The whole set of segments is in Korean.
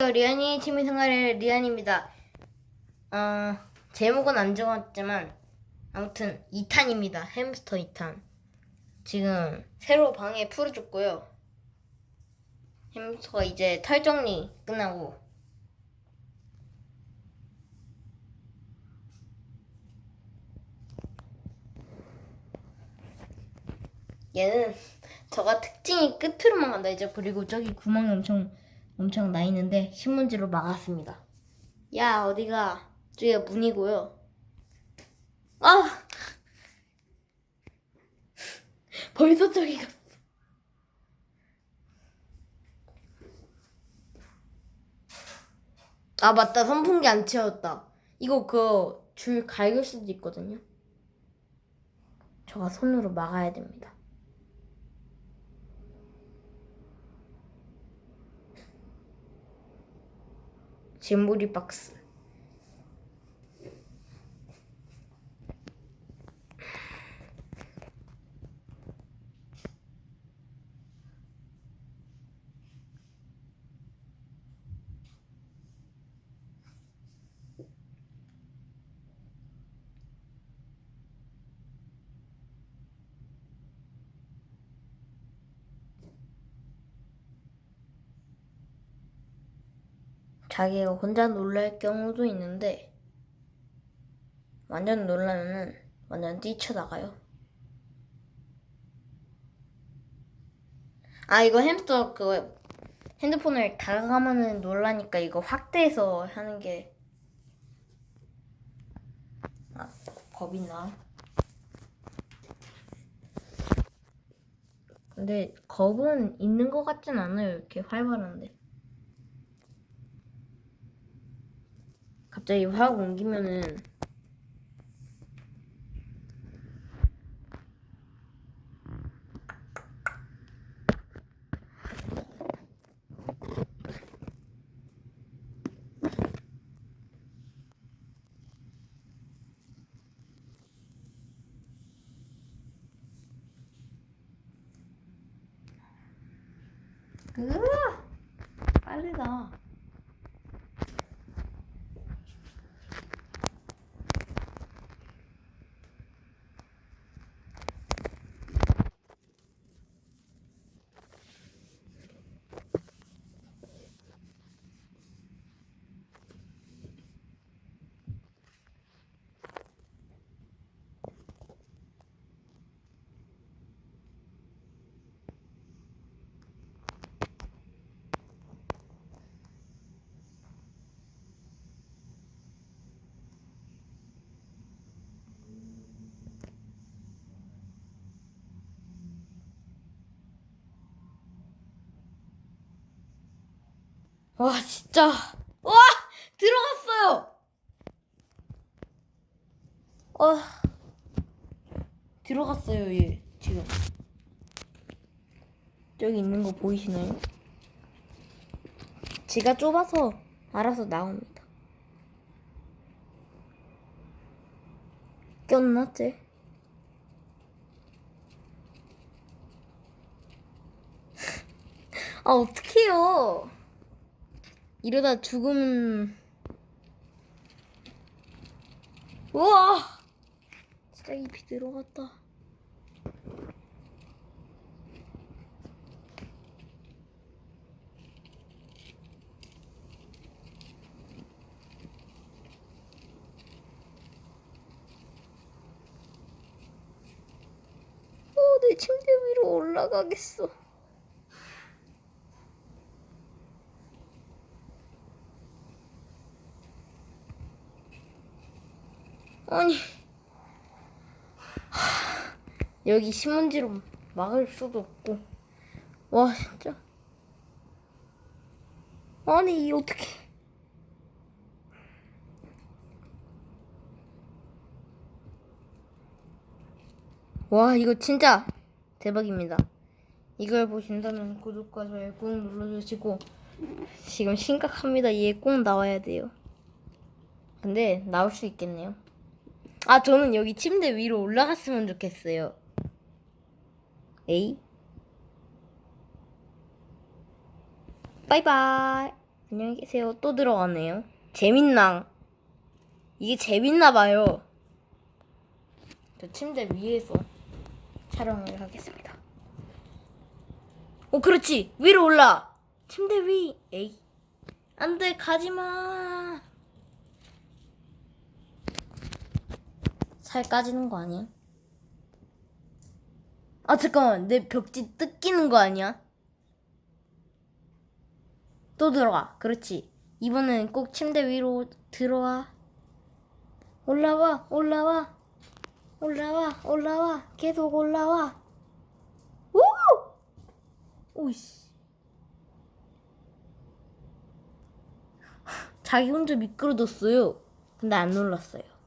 리안이 취미생활의 리안입니다. 어, 제목은 안 적었지만 아무튼 2탄입니다. 햄스터 2탄. 지금 새로 방에 풀어줬고요. 햄스터가 이제 털 정리 끝나고 얘는 저가 특징이 끝으로만 간다 이제 그리고 저기 구멍이 엄청 엄청 나 있는데 신문지로 막았습니다. 야 어디가? 저기가 문이고요. 아 벌써 저기 갔어. 아 맞다 선풍기 안 채웠다. 이거 그 줄 갈길 수도 있거든요. 저가 손으로 막아야 됩니다. 진부리 자기가 혼자 놀랄 경우도 있는데 완전 놀라면은 완전 뛰쳐나가요. 아 이거 햄스터 그거 핸드폰을 다가가면은 놀라니까 이거 확대해서 하는 게 아, 겁이 나. 근데 겁은 있는 것 같진 않아요. 이렇게 활발한데. 갑자기 확 옮기면은 으아 빠르다. 와 진짜 와 들어갔어요. 와 들어갔어요 얘 지금 저기 있는 거 보이시나요? 지가 좁아서 알아서 나옵니다. 꼈나 쟤? 아 어떡해요. 이러다 죽으면 우와! 진짜 잎이 들어갔다. 어, 내 침대 위로 올라가겠어 아니. 하, 여기 신문지로 막을 수도 없고. 와 진짜. 아니 이 어떻게 와 이거 진짜 대박입니다. 이걸 보신다면 구독과 좋아요 꾹 눌러주시고 지금 심각합니다. 얘 꼭 나와야 돼요. 근데 나올 수 있겠네요 아, 저는 여기 침대 위로 올라갔으면 좋겠어요. 에이? 바이바이. 안녕히 계세요. 또 들어가네요. 재밌낭. 이게 재밌나 봐요. 저 침대 위에서 촬영을 하겠습니다. 오, 그렇지. 위로 올라. 침대 위. 에이. 안 돼, 가지 마. 살 까지는 거 아니야? 아, 잠깐만. 내 벽지 뜯기는 거 아니야? 또 들어가. 그렇지. 이번엔 꼭 침대 위로 들어와. 올라와, 올라와. 올라와, 올라와. 계속 올라와. 오! 오이씨. 자기 혼자 미끄러졌어요. 근데 안 놀랐어요.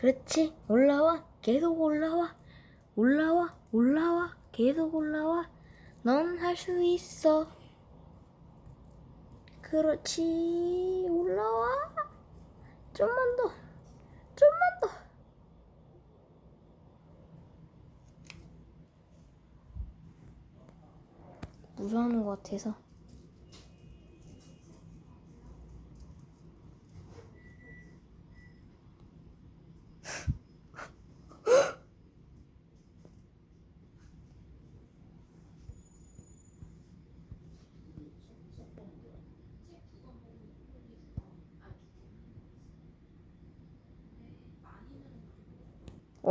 그렇지. 올라와. 계속 올라와. 올라와. 올라와. 계속 올라와. 넌 할 수 있어. 그렇지. 올라와. 좀만 더. 좀만 더. 무서워하는 것 같아서.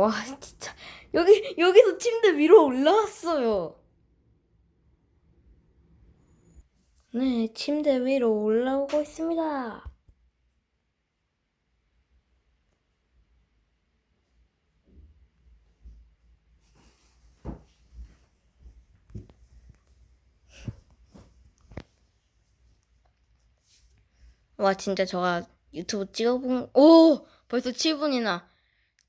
와 진짜 여기 여기서 침대 위로 올라왔어요. 네, 침대 위로 올라오고 있습니다. 와 진짜 저가 유튜브 찍어본 오 벌써 7분이나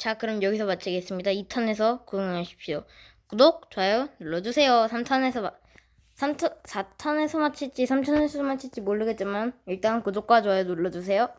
자 그럼 여기서 마치겠습니다. 2탄에서 구경하십시오. 구독 좋아요 눌러주세요. 3탄에서 마... 3탄 4탄에서 마칠지 3탄에서 마칠지 모르겠지만 일단 구독과 좋아요 눌러주세요